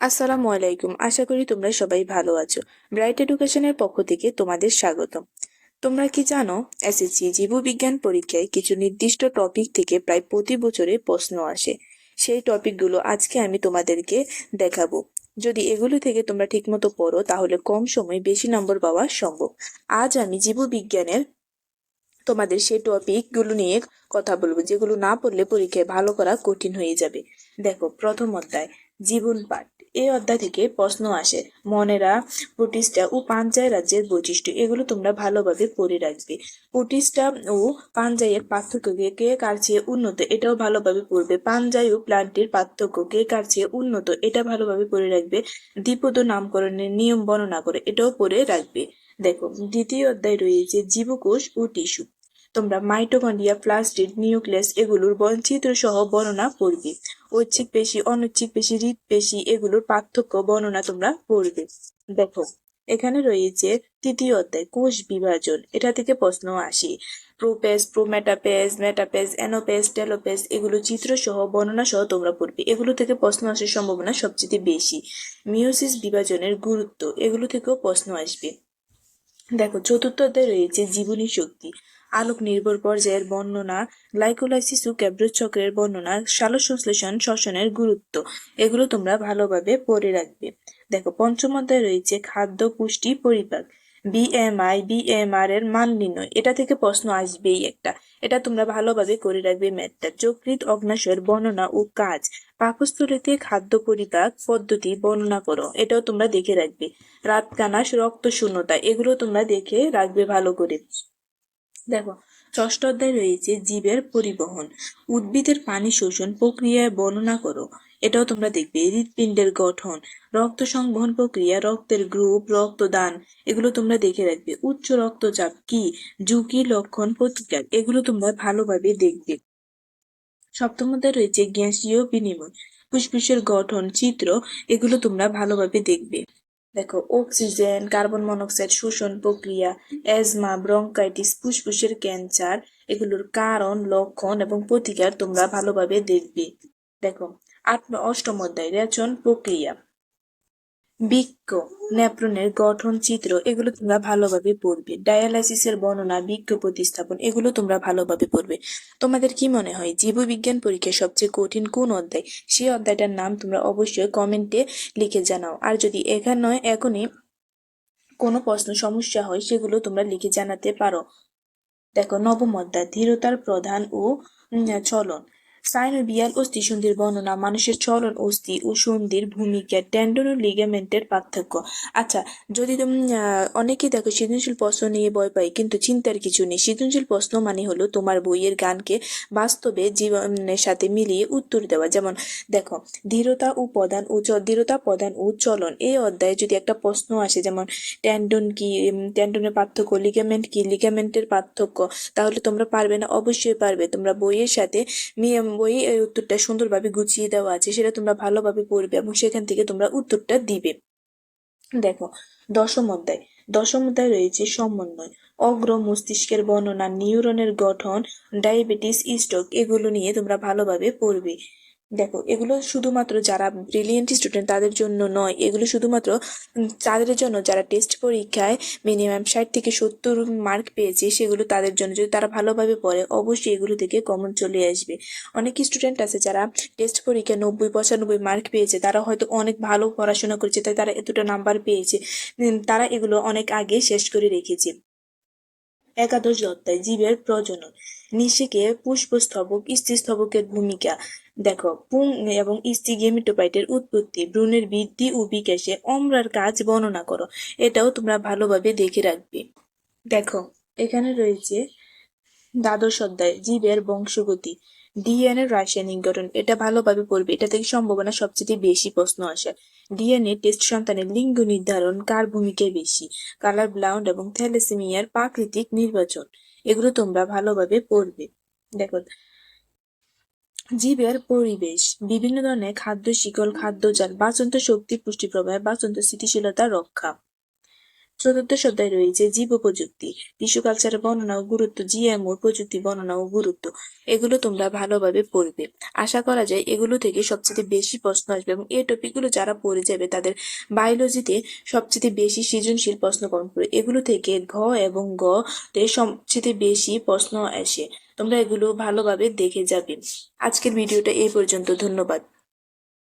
আসসালামু আলাইকুম। আশা করি তোমরা সবাই ভালো আছো। ব্রাইট এডুকেশনের পক্ষ থেকে তোমাদের স্বাগতম। তোমরা কি জানো এসএসসি জীববিজ্ঞান পরীক্ষায় কিছু নির্দিষ্ট টপিক থেকে প্রায় প্রতি বছরে প্রশ্ন আসে। সেই টপিকগুলো আজকে আমি তোমাদেরকে দেখাবো। যদি এগুলো থেকে তোমরা ঠিকমতো পড়ো, তাহলে কম সময়ে বেশি নম্বর পাওয়া সম্ভব। আজ আমি জীববিজ্ঞানের তোমাদের সেই টপিকগুলো নিয়ে কথা বলব, যেগুলো না পড়লে পরীক্ষায় ভালো করা কঠিন হয়ে যাবে। দেখো, প্রথম অধ্যায়, জীবন পাঠ। এই অধ্যায় থেকে প্রশ্ন আসে। মনেরা প্রতিষ্ঠা ও পাঞ্জায় রাজ্যের বৈশিষ্ট্য, এগুলো তোমরা ভালোভাবে পড়ে রাখবে। প্রতিষ্ঠা ও পাঞ্জাইয়ের পার্থক্য কে কার চেয়ে উন্নত, এটাও ভালোভাবে পড়বে। পাঞ্জাই ও প্লান্টের পার্থক্য কে কার চেয়ে উন্নত, এটা ভালোভাবে পড়ে রাখবে। দ্বিপদ নামকরণের নিয়ম বর্ণনা করে, এটাও পড়ে রাখবে। দেখো, দ্বিতীয় অধ্যায় রয়েছে জীবকোষ ও টিস্যু। তোমরা মাইটোকন্ড্রিয়া, প্লাস্টিড, নিউক্লিয়াস, এগুলোর বঞ্চিত্র সহ বর্ণনা পড়বে ঐচ্ছিক পেশি, অনৈচ্ছিক পেশি, হৃদ পেশি এগুলোর পার্থক্য বর্ণনা তোমরা পড়বে। দেখো, এখানে রয়েছে তৃতীয় অধ্যায়, কোষ বিভাজন। এটা থেকে প্রশ্ন আসে। প্রোপেস, প্রোমেটাপেস, মেটাপেস, অ্যানোপেস, টেলোপেস এগুলো চিত্র সহ বর্ণনা সহ তোমরা পড়বে। এগুলো থেকে প্রশ্ন আসার সম্ভাবনা সবচেয়ে বেশি। মিওসিস বিভাজনের গুরুত্ব, এগুলো থেকেও প্রশ্ন আসবে। দেখো, চতুর্থ অধ্যায় রয়েছে জীবনী শক্তি। আলোক নির্ভর পর্যায়ের বর্ণনা গ্লাইকোলাইসিস ও ক্যাব্রোজ চক্রের বর্ণনা সালোক সংশ্লেষণ শ্বসনের গুরুত্ব, এগুলো তোমরা ভালোভাবে পড়ে রাখবে। দেখো, পঞ্চম অধ্যায় রয়েছে খাদ্য পুষ্টি পরিপাক। বিএমআই বিএমআর এর মান নির্ণয়। এটা থেকে প্রশ্ন আসবেই একটা। এটা তোমরা ভালোভাবে করে রাখবে ম্যাথটা। যকৃত অগ্নাশয়ের বর্ণনা ও কাজ। পাকস্থলীতে খাদ্য পরিপাক পদ্ধতি বর্ণনা করো। এটাও তোমরা দেখে রাখবে। রাত কানাস রক্ত শূন্যতা এগুলো তোমরা দেখে রাখবে ভালো করে। দেখো, ষষ্ঠ অধ্যায় রয়েছে জীবের পরিবহন। উদ্ভিদের পানি শোষণ প্রক্রিয়ায় বর্ণনা করো। এটাও তোমরা দেখবে। হৃৎপিণ্ডের গঠন, রক্ত সংবহন প্রক্রিয়া, রক্তের গ্রুপ, রক্তদান, এগুলো তোমরা দেখে রাখবে। উচ্চ রক্তচাপ কি? ঝুঁকি লক্ষণ, প্রতিকার, এগুলো তোমরা ভালোভাবে দেখবে। সপ্তম অধ্যায় রয়েছে গ্যাসীয় বিনিময়। ফুসফুসের গঠন চিত্র এগুলো তোমরা ভালোভাবে দেখবে। দেখো, অক্সিজেন, কার্বন মনোক্সাইড, শোষণ প্রক্রিয়া অ্যাজমা ব্রঙ্কাইটিস ফুসফুসের ক্যান্সার, এগুলোর কারণ, লক্ষণ এবং প্রতিকার তোমরা ভালোভাবে দেখবে। দেখো, আট, অষ্টম অধ্যায়, রেচন প্রক্রিয়া। বৃক্ক ন্যাপ্রনের গঠন, চিত্র, এগুলো তোমরা ভালোভাবে পড়বে। ডায়ালাইসিসের বর্ণনা বৃক্ক প্রতিস্থাপন, এগুলো তোমরা ভালোভাবে পড়বে। তোমাদের কি মনে হয়, জীববিজ্ঞান পরীক্ষায় সবচেয়ে কঠিন কোন অধ্যায়? সেই অধ্যায়টার নাম তোমরা অবশ্যই কমেন্টে লিখে জানাও। আর যদি এখানে এখনই কোনো প্রশ্ন, সমস্যা হয়, সেগুলো তোমরা লিখে জানাতে পারো। দেখো, নবম অধ্যায়, ধীরতার প্রধান ও চলন। সাইনোবিয়াল অস্থি সন্ধির বর্ণনা, মানুষের চলন, অস্থি ও সন্ধির ভূমিকা ট্যান্ডন ও লিগামেন্টের পার্থক্য। আচ্ছা যদি তুমি অনেকেই দেখো সৃজনশীল প্রশ্ন নিয়ে ভয় পাই কিন্তু চিন্তার কিছু নেই। সৃজনশীল প্রশ্ন মানে হলো তোমার বইয়ের গানকে বাস্তবে জীবনের সাথে মিলিয়ে উত্তর দেওয়া। যেমন, দেখো ধীরতা ও প্রধান ও ধীরতা প্রধান ও চলন। এই অধ্যায়ে যদি একটা প্রশ্ন আসে, যেমন ট্যান্ডন কি ট্যান্ডনের পার্থক্য, লিগামেন্ট কি, লিগামেন্টের পার্থক্য, তাহলে তোমরা পারবে না? অবশ্যই পারবে। তোমরা বইয়ের সাথে বই এই উত্তরটা সুন্দরভাবে গুছিয়ে দেওয়া আছে, সেটা তোমরা ভালোভাবে পড়বে এবং সেখান থেকে তোমরা উত্তরটা দিবে। দেখো, দশম অধ্যায়। দশম অধ্যায় রয়েছে সমন্বয়। অগ্র মস্তিষ্কের বর্ণনা, নিউরনের গঠন, ডায়াবেটিস, স্ট্রোক, এগুলো নিয়ে তোমরা ভালোভাবে পড়বে। দেখো, এগুলো শুধুমাত্র যারা ব্রিলিয়েন্ট স্টুডেন্ট তাদের জন্য নয়, এগুলো শুধুমাত্র তাদের জন্য যারা টেস্ট পরীক্ষায় মিনিমাম ষাট থেকে সত্তর মার্ক পেয়েছে, সেগুলো তাদের জন্য। যদি তারা ভালোভাবে পড়ে, অবশ্যই এগুলো থেকে কমন চলে আসবে। অনেক স্টুডেন্ট আছে যারা টেস্ট পরীক্ষায় নব্বই, পঁচানব্বই মার্ক পেয়েছে, তারা হয়তো অনেক ভালো পড়াশোনা করেছে, তাই তারা এতটা নাম্বার পেয়েছে। তারা এগুলো অনেক আগে শেষ করে রেখেছে। একাদশ অধ্যায়, জীবের প্রজনন। নিষেকে পুষ্পস্তবক স্থিস্তবকের ভূমিকা। দেখো পুং এবং স্ত্রী গেমিটোপাইটের উৎপত্তি, ভ্রূণের বৃদ্ধি ও বিকাশে অম্রার কাজ বর্ণনা করো। এটাও তোমরা ভালোভাবে দেখে রাখবে। দেখো, এখানে রয়েছে দ্বাদশ অধ্যায়, জীবের বংশগতি, ডিএনএ রাসায়নিক গঠন। এটা ভালোভাবে পড়বে, এটা থেকে সম্ভাবনা সবচেয়ে বেশি প্রশ্ন আসে। ডিএনএ টেস্ট সন্তানের লিঙ্গ নির্ধারণ, কার ভূমিকায় বেশি? কালার ব্লাউন্ড এবং থ্যালেসেমিয়ার প্রাকৃতিক নির্বাচন। এগুলো তোমরা ভালোভাবে পড়বে। দেখো জীবের পরিবেশ। বিভিন্ন ধরনের খাদ্য শিকল খাদ্য জাল বাচন্ত শক্তি পুষ্টি প্রবাহ বাচন্ত স্থিতিশীলতা রক্ষা। চতুর্থ অধ্যায় রয়েছে জীব প্রযুক্তি টিস্যু কালচারের বর্ণনা ও গুরুত্ব, জিএমও প্রযুক্তি বর্ণনা ও গুরুত্ব। এগুলো তোমরা ভালোভাবে পড়বে। আশা করা যায় এগুলো থেকে সবচেয়ে বেশি প্রশ্ন আসবে এবং এই টপিকগুলো যারা পড়ে যাবে তাদের বায়োলজিতে সবচেয়ে বেশি সৃজনশীল প্রশ্ন কমন পড়ে এগুলো থেকে ঘ এবং গ তে সবচেয়ে বেশি প্রশ্ন আসে। তোমরা এগুলো ভালোভাবে দেখে যাবে। আজকের ভিডিওটা এই পর্যন্ত। ধন্যবাদ।